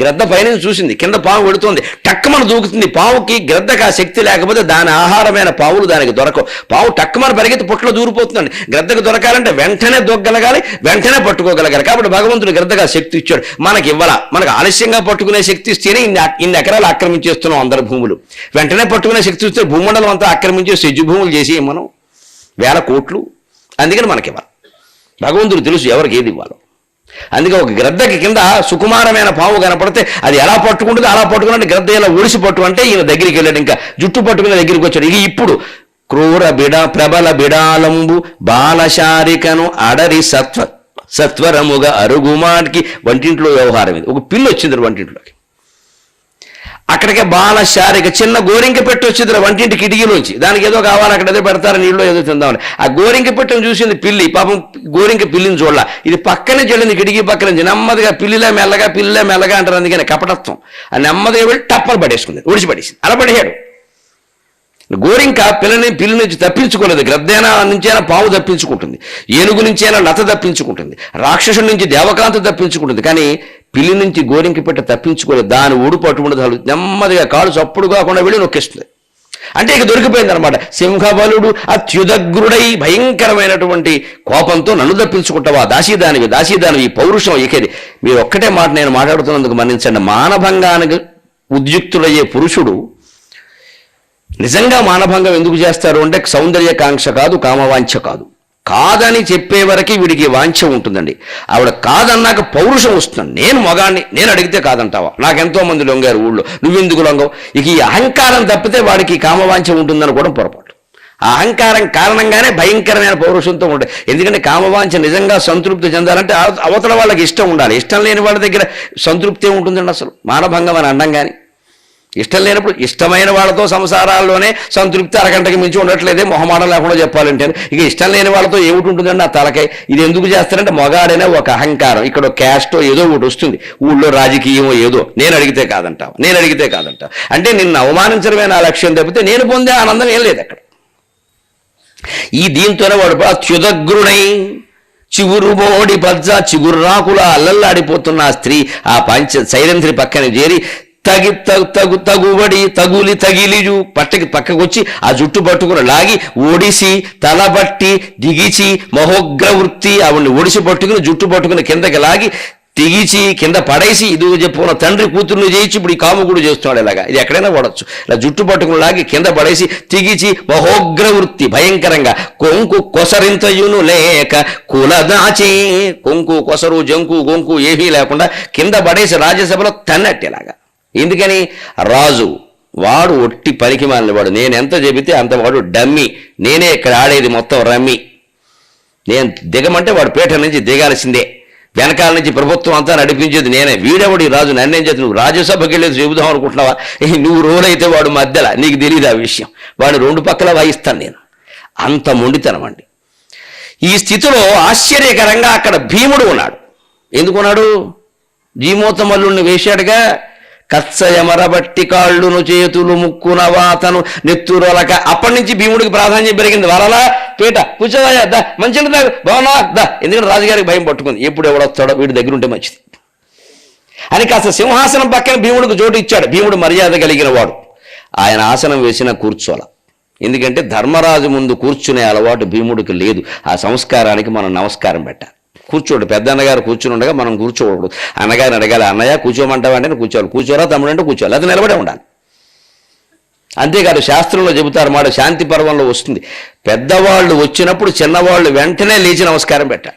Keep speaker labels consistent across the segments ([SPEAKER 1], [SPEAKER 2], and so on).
[SPEAKER 1] గ్రద్ద పైన చూసింది. కింద పాము పెడుతోంది టక్కమని దూకుతుంది. పావుకి గ్రద్దకు ఆ శక్తి లేకపోతే దాని ఆహారమైన పావులు దానికి దొరకవు. పావు టక్కమని పరిగెత్తి పుట్టలో దూరిపోతుందండి. గ్రద్దకు దొరకాలంటే వెంటనే దొగ్గలగాలి వెంటనే పట్టుకోగలగాలి. కాబట్టి భగవంతుడు గ్రద్దగా శక్తి ఇచ్చాడు. మనకి ఇవ్వాల? మనకు ఆలస్యంగా పట్టుకునే శక్తి ఇస్తేనే ఇన్ని ఇన్ని ఎకరాలు ఆక్రమించేస్తున్నాం అందరి భూములు. వెంటనే పట్టుకునే శక్తి ఇస్తే భూమండలం అంతా ఆక్రమించే సెజ్జు భూములు చేసి మనం వేల కోట్లు. అందుకని మనకి ఇవ్వాలి. భగవంతుడు తెలుసు ఎవరికి ఏది ఇవ్వాలో. అందుకే ఒక గ్రద్దకి కింద సుకుమారమైన పాము కనపడితే అది ఎలా పట్టుకుంటుందో అలా పట్టుకున్నట్టు గ్రద్ద ఇలా ఒడిసి పట్టు అంటే ఈయన దగ్గరికి వెళ్ళాడు. ఇంకా జుట్టు పట్టుకుని దగ్గరికి వచ్చాడు. ఇక ఇప్పుడు క్రూర బిడ ప్రబల బిడాలంబు బాలశారికను అడరి సత్వ సత్వరముగా అరుగుమాటికి వంటింట్లో వ్యవహారం ఇది. ఒక పిల్లి వచ్చింది వంటింట్లోకి. అక్కడికే బాల శారిక చిన్న గోరింక పెట్టి వచ్చింది వంటింటి కిటికీలోంచి. దానికి ఏదో కావాలి అక్కడ ఏదో పెడతారు నీళ్ళు ఏదో తిందామని. ఆ గోరింక పెట్టిన చూసింది పిల్లి పాపం గోరింక పిల్లిని చూడాల. ఇది పక్కనే చెల్లింది కిటికీ పక్క నుంచి నెమ్మదిగా పిల్లిలా మెల్లగా పిల్లిలా మెల్లగా అంటారు అందుకని కపటత్వం. ఆ నెమ్మదిగా వెళ్ళి టప్పలు పడేసుకుంది ఒడిచి పడేసింది అలా పడేయాడు గోరింక పిల్లని పిల్లి నుంచి తప్పించుకోలేదు. గ్రద్దేనా నుంచైనా పాము తప్పించుకుంటుంది ఏనుగు నుంచైనా లత తప్పించుకుంటుంది రాక్షసుడి నుంచి దేవకాంత తప్పించుకుంటుంది. కానీ పిల్లి నుంచి గోరింకి పెట్టి తప్పించుకోలేదు దాని ఊడు పట్టుకుంటే నెమ్మదిగా కాలు చప్పుడు కాకుండా వెళ్ళి నొక్కేస్తుంది. అంటే ఇక దొరికిపోయింది అనమాట సింహబలుడు అత్యుదగ్రుడై భయంకరమైనటువంటి కోపంతో నన్ను తప్పించుకుంటావా? దాసీదానివి దాసీదానివి పౌరుషం ఇకేది మీరు ఒక్కటే మాట నేను మాట్లాడుతున్నందుకు మన్నించండి. మానభంగానికి ఉద్యుక్తుడయ్యే పురుషుడు నిజంగా మానభంగం ఎందుకు చేస్తారు? అంటే సౌందర్యకాంక్ష కాదు కామవాంఛ కాదు. కాదని చెప్పే వరకు వీడికి వాంఛ ఉంటుందండి. ఆవిడ కాదన్నాక పౌరుషం వస్తుంది. నేను మగాన్ని నేను అడిగితే కాదంటావా? నాకెంతో మంది లొంగారు ఊళ్ళో. నువ్వెందుకు లొంగవు? ఇక ఈ అహంకారం తప్పితే వాడికి కామవాంఛ ఉంటుందని కూడా పొరపాటు. ఆ అహంకారం కారణంగానే భయంకరమైన పౌరుషంతో ఉంటాయి ఎందుకంటే కామవాంఛ నిజంగా సంతృప్తి చెందాలంటే అవతల వాళ్ళకి ఇష్టం ఉండాలి. ఇష్టం లేని వాళ్ళ దగ్గర సంతృప్తి ఉంటుందండి అసలు. మానభంగం అని అండం కానీ ఇష్టం లేనప్పుడు ఇష్టమైన వాళ్ళతో సంసారాల్లోనే సంతృప్తి అరగంటకి మించి ఉండట్లేదే మొహమాటం లేకుండా చెప్పాలంటే. ఇక ఇష్టం లేని వాళ్ళతో ఏమిటి ఉంటుందండి ఆ తలకాయ ఇది ఎందుకు చేస్తారంటే మగాడనే ఒక అహంకారం. ఇక్కడ క్యాస్టో ఏదో ఒకటి వస్తుంది. ఊళ్ళో రాజకీయమో ఏదో. నేను అడిగితే కాదంటావు. నేను అడిగితే కాదంటావు. అంటే నిన్ను అవమానించడమే నా లక్ష్యం తప్పితే నేను పొందే ఆనందం ఏం లేదు అక్కడ. ఈ దీంతోనే వాడు అత్యుదగ్రుడై చిగురు మోడి బజ్జ చిగుర్రాకుల అల్లల్లాడిపోతున్న ఆ స్త్రీ ఆ పంచ సైరంధ్రి పక్కన చేరి తగి తగు తగు తగుబడి తగులి తగిలిజు పట్టకి పక్కకొచ్చి ఆ జుట్టు పట్టుకుని లాగి ఒడిసి తలబట్టి దిగిచి మహోగ్ర వృత్తి ఆవిడ్ని ఒడిసి పట్టుకుని జుట్టు పట్టుకుని కిందకి లాగి తెగిచి కింద పడేసి ఇదిగో చెప్పుకున్న తండ్రి కూతుర్ని చేయించి ఇప్పుడు ఈ కాముకుడు చేస్తున్నాడు ఇలాగా. ఇది ఎక్కడైనా పడవచ్చు ఇలా జుట్టు పట్టుకుని లాగి కింద పడేసి తిగిచి మహోగ్ర వృత్తి భయంకరంగా. కొంకు కొసరింతయును లేక కులదాచే కొంకు కొసరు జంకు గొంకు ఏమీ లేకుండా కింద పడేసి రాజ్యసభలో తన్నట్టేలాగా ఎందుకని? రాజు వాడు ఒట్టి పనికి వాడు. నేను ఎంత చెబితే అంత వాడు డమ్మి. నేనే ఇక్కడ ఆడేది మొత్తం రమ్మి. నేను దిగమంటే వాడు పీఠ నుంచి దిగాల్సిందే. వెనకాల నుంచి ప్రభుత్వం అంతా నడిపించేది నేనే. వీడెవడి రాజు? నన్నేం చేతి నువ్వు? రాజ్యసభకి వెళ్ళేది చెబుదాం అనుకుంటున్నావా? నువ్వు నువ్వు అయితే వాడు మధ్యలో. నీకు తెలియదు ఆ విషయం? వాడు రెండు పక్కల వాయిస్తాను నేను. అంత మొండితనం అండి. ఈ స్థితిలో ఆశ్చర్యకరంగా అక్కడ భీముడు ఉన్నాడు. ఎందుకున్నాడు జీమోతమల్లుణ్ణి వేశాడుగా. కత్సయమరబట్టి కాళ్ళును చేతులు ముక్కున వాతను నెత్తురలక. అప్పటి నుంచి భీముడికి ప్రాధాన్యం పెరిగింది. వరలా పీట కూర్చోవయ్యా దా మంచిగా దా బాగున్నా దా. ఎందుకంటే రాజుగారికి భయం పట్టుకుంది. ఎప్పుడు ఎవడొస్తాడో వీడి దగ్గర ఉంటే మంచిది. అని కాస్త సింహాసనం పక్కన భీముడికి చోటు ఇచ్చాడు. భీముడు మర్యాద కలిగిన వాడు. ఆయన ఆసనం వేసిన కూర్చోల. ఎందుకంటే ధర్మరాజు ముందు కూర్చునే అలవాటు భీముడికి లేదు. ఆ సంస్కారానికి మనం నమస్కారం పెట్టాలి. కూర్చోడు. పెద్ద అన్నగారు కూర్చుని ఉండగా మనం కూర్చోకూడదు. అన్నగారిని అడగాలి అన్నయ్య కూర్చోమంటావా? అంటే కూర్చోవాలి. కూర్చోరా తమ్ముడు అంటే కూర్చోవాలి. అది నిలబడే ఉండాలి. అంతేకాదు శాస్త్రంలో చెబుతారు మాట శాంతి పర్వంలో వస్తుంది. పెద్దవాళ్ళు వచ్చినప్పుడు చిన్నవాళ్ళు వెంటనే లేచి నమస్కారం పెట్టాలి.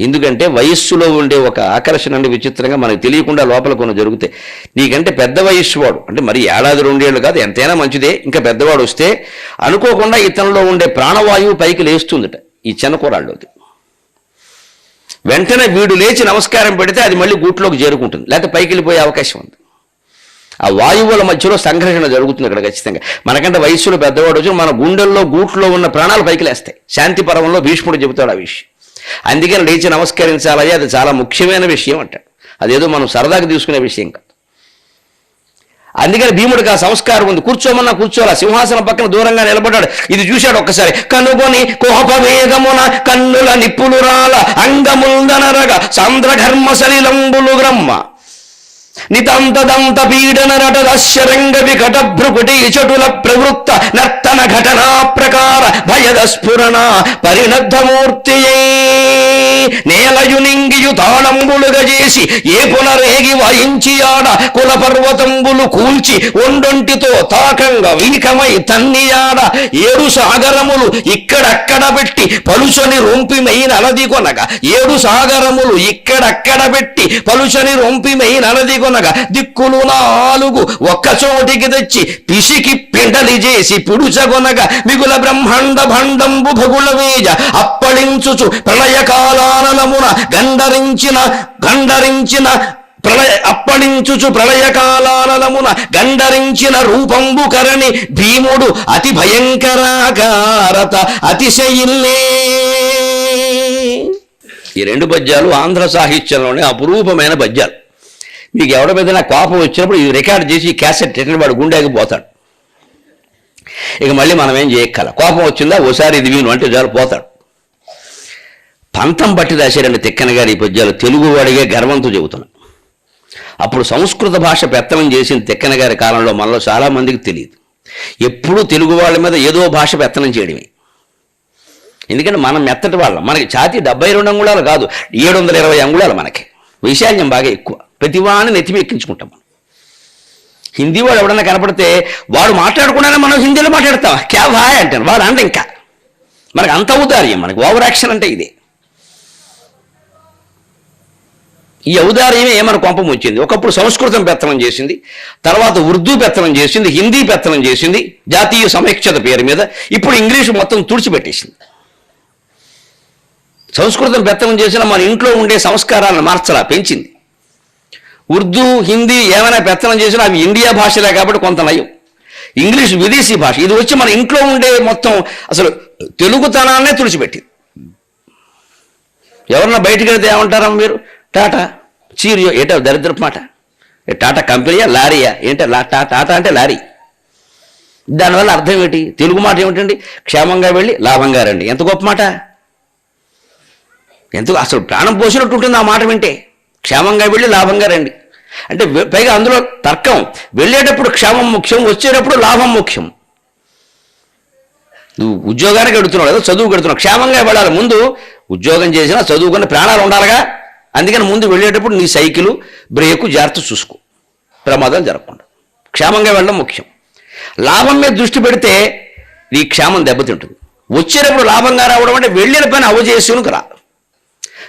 [SPEAKER 1] ఎందుకంటే వయస్సులో ఉండే ఒక ఆకర్షణ విచిత్రంగా మనకు తెలియకుండా లోపల కొన్ని జరుగుతాయి. నీకంటే పెద్ద వయస్సు వాడు అంటే మరి ఏడాది రెండేళ్ళు కాదు ఎంతైనా మంచిదే. ఇంకా పెద్దవాడు వస్తే అనుకోకుండా ఇతనిలో ఉండే ప్రాణవాయువు పైకి లేస్తుందట ఈ చిన్న కూరాళ్ళలోది వెంటనే వీడు లేచి నమస్కారం పెడితే అది మళ్ళీ గూట్లోకి చేరుకుంటుంది. లేకపోతే పైకి వెళ్ళిపోయే అవకాశం ఉంది. ఆ వాయువుల మధ్యలో సంఘర్షణ జరుగుతుంది ఇక్కడ ఖచ్చితంగా. మనకంటే వయస్సులో పెద్దవాడు వచ్చి మన గుండెల్లో గూట్లో ఉన్న ప్రాణాలు పైకి లేస్తాయి. శాంతి పర్వంలో భీష్ముడు చెబుతాడు ఆ విషయం. అందుకని లేచి నమస్కరించాలయ్యా అది చాలా ముఖ్యమైన విషయం అంటాడు. అదేదో మనం సరదాగా తీసుకునే విషయం కాదు. అందుకని భీముడికి ఆ సంస్కారం ఉంది. కూర్చోమన్నా కూర్చోరా సింహాసనం పక్కన దూరంగా నిలబడ్డాడు. ఇది చూశాడు ఒక్కసారి. కనుగొని కోపవేగమున కన్నుల నిప్పులు రాల అంగముందనరగ. సాంద్ర ఘర్మ సలిలంబులు గ్రమ్మ నితంతదంత పీడన నట దశరంగ వికట భ్రుకుటి చటుల ప్రవృత్త నర్తన ఘటనా ప్రకార భయద స్ఫురణ పరిణద్ధమూర్తియే నేలయునింగియు తాళంబులుగా చేసి ఏ పునరేగి వాయించి ఆడ కుల పర్వతంబులు కూల్చి ఒండొంటితో తాకంగా వీకమై తన్నియాడ ఏడు సాగరములు ఇక్కడక్కడ పెట్టి పలుచని రొంపిమైన నలది కొనగా. ఏడు సాగరములు ఇక్కడక్కడ పెట్టి పలుచని రొంపిమైన నలది కొనగా. దిక్కులు నాలుగు ఒక్క చోటికి తెచ్చి పిసికి పిండలి చేసి పుడుచగొనగా మిగుల బ్రహ్మాండ భండంబు భగుల వేజ అప్పళించుచు ప్రళయ కాలానలమున గండరించిన గండరించిన ప్రళయ అప్పణించుచు ప్రళయ కాలానలమున గండరించిన రూపంబు కరణి భీముడు అతి భయంకరాకారత అతిశయిల్లే. ఈ రెండు పద్యాలు ఆంధ్ర సాహిత్యంలోనే అపురూపమైన పద్యాలు. మీకు ఎవడ ఏదైనా నా కోపం వచ్చినప్పుడు ఇది రికార్డ్ చేసి క్యాసెట్ ఎక్కడ వాడు గుండెకి పోతాడు. ఇక మళ్ళీ మనం ఏం చేయక్కల? కోపం వచ్చిందా? ఓసారి ఇది వీను అంటే చాలు పోతాడు. పంతం బట్టి రాశారండి తిక్కన గారి ఈ పద్యాలు. తెలుగు వాడిగే గర్వంతో చెబుతున్నాను అప్పుడు సంస్కృత భాష పెత్తనం చేసిన తిక్కన గారి కాలంలో మనలో చాలా మందికి తెలియదు. ఎప్పుడూ తెలుగు వాళ్ళ మీద ఏదో భాష పెత్తనం చేయడమే. ఎందుకంటే మనం మెత్తటి వాళ్ళం. మనకి ఛాతీ డెబ్బై రెండు అంగుళాలు కాదు. ఏడు వందల ఇరవై అంగుళాలు మనకి. వైశాల్యం బాగా ఎక్కువ. ప్రతివాన్ని నెత్తిమి ఎక్కించుకుంటాం మనం. హిందీ వాడు ఎవడన్నా కనపడితే వాడు మాట్లాడకుండానే మనం హిందీలో మాట్లాడతాం క్యా భాయ్ అంటాను వాడు అంటే ఇంకా. మనకు అంత ఔదార్యం. మనకి ఓవర్ యాక్షన్ అంటే ఇదే. ఈ ఔదార్యమే మన కోపం వచ్చింది? ఒకప్పుడు సంస్కృతం పెత్తనం చేసింది తర్వాత ఉర్దూ పెత్తనం చేసింది హిందీ పెత్తనం చేసింది జాతీయ సమైక్షత పేరు మీద ఇప్పుడు ఇంగ్లీషు మొత్తం తుడిచిపెట్టేసింది. సంస్కృతం పెత్తనం చేసిన మన ఇంట్లో ఉండే సంస్కారాలను మార్చలా పెంచింది. ఉర్దూ హిందీ ఏమైనా పెత్తనం చేసినా అవి ఇండియా భాషలే కాబట్టి కొంత నయం. ఇంగ్లీష్ విదేశీ భాష ఇది వచ్చి మన ఇంట్లో ఉండే మొత్తం అసలు తెలుగుతనాన్నే తుడిచిపెట్టింది. ఎవరన్నా బయటికి వెళ్తే ఏమంటారా మీరు? టాటా చీరియో ఏంటో దరిద్రపు మాట. టాటా కంపెనీయా లారీయా? ఏంటో లా టా- టాటా అంటే లారీ. దానివల్ల అర్థం ఏంటి? తెలుగు మాట ఏమిటండి? క్షేమంగా వెళ్ళి లాభంగా రండి. ఎంత గొప్ప మాట. ఎంత అసలు ప్రాణం పోసినట్టు ఉంటుంది ఆ మాట వింటే. క్షేమంగా వెళ్ళి లాభంగా రండి. అంటే పైగా అందులో తర్కం వెళ్ళేటప్పుడు క్షేమం ముఖ్యం వచ్చేటప్పుడు లాభం ముఖ్యం. నువ్వు ఉద్యోగానికి వెడుతున్నావు లేదా చదువు కడుతున్నావు క్షేమంగా వెళ్ళాలి. ముందు ఉద్యోగం చేసినా చదువుకున్న ప్రాణాలు ఉండాలిగా. అందుకని ముందు వెళ్ళేటప్పుడు నీ సైకిల్ బ్రేకు జాగ్రత్త చూసుకో. ప్రమాదాలు జరగకుండా. క్షేమంగా వెళ్ళడం ముఖ్యం. లాభం మీద దృష్టి పెడితే నీ క్షేమం దెబ్బతింటుంది. వచ్చేటప్పుడు లాభంగా రావడం అంటే వెళ్ళిన పని అవజేసుకుని రా.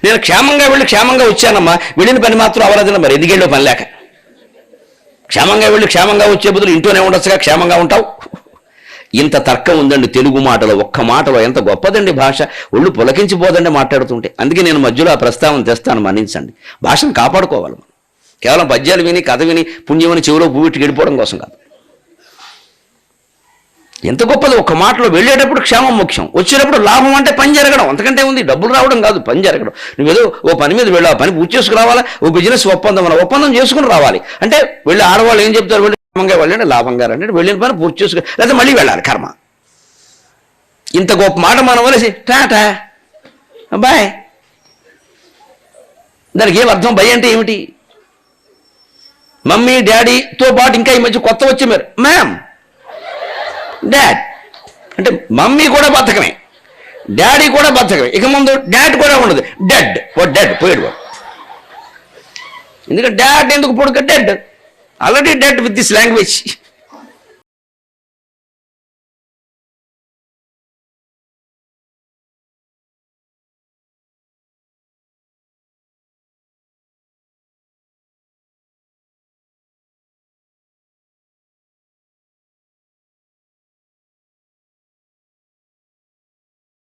[SPEAKER 1] నేను క్షేమంగా వెళ్ళి క్షేమంగా వచ్చానమ్మా. వెళ్ళిన పని మాత్రం అవ్వలేదన్న మరి. ఎందుకు వెళ్ళో పని లేక? క్షేమంగా వెళ్ళి క్షేమంగా వచ్చే బదులు ఇంట్లోనే ఉండొచ్చుగా? క్షేమంగా ఉంటావు? ఇంత తర్కం ఉందండి తెలుగు మాటలో. ఒక్క మాటలో ఎంత గొప్పదండి భాష. ఒళ్ళు పులకించిపోదండి మాట్లాడుతుంటే. అందుకే నేను మధ్యలో ఆ ప్రస్తావన తెస్తాను మన్నించండి. భాషను కాపాడుకోవాలి మనం. కేవలం పద్యాలు విని కథ విని పుణ్యమని చెవిలో పువ్వుట్టి గడిపోవడం కోసం కాదు. ఎంత గొప్పది ఒక మాటలో వెళ్ళేటప్పుడు క్షేమం ముఖ్యం. వచ్చేటప్పుడు లాభం అంటే పని జరగడం. అంతకంటే ఉంది డబ్బులు రావడం కాదు పని జరగడం. నువ్వేదో ఓ పని మీద వెళ్ళావు పని పూర్తి చేసుకుని రావాలా ఓ బిజినెస్ ఒప్పందం అన్న ఒప్పందం చేసుకుని రావాలి. అంటే వెళ్ళి ఆడవాళ్ళు ఏం చెప్తారు? వెళ్ళి క్షేమంగా వెళ్ళండి లాభంగా రండి వెళ్ళిన పని పూర్తి చేసుకు లేదా మళ్ళీ వెళ్ళాలి కర్మ. ఇంత గొప్ప మాట మనం వలేసి టాటా బాయ్. దానికి ఏం అర్థం? భయ అంటే ఏమిటి? మమ్మీ డాడీతో పాటు ఇంకా ఈ మధ్య కొత్త వచ్చే మీరు. మ్యామ్ డాడ్ అంటే మమ్మీ కూడా బతకమే డాడీ కూడా బతకమే ఇక ముందు డాడ్ కూడా ఉండదు. డెడ్ ఓ డెడ్ పోయాడు వాడు. ఎందుకంటే డాడ్ ఎందుకు Poduke? Dead already dead with this language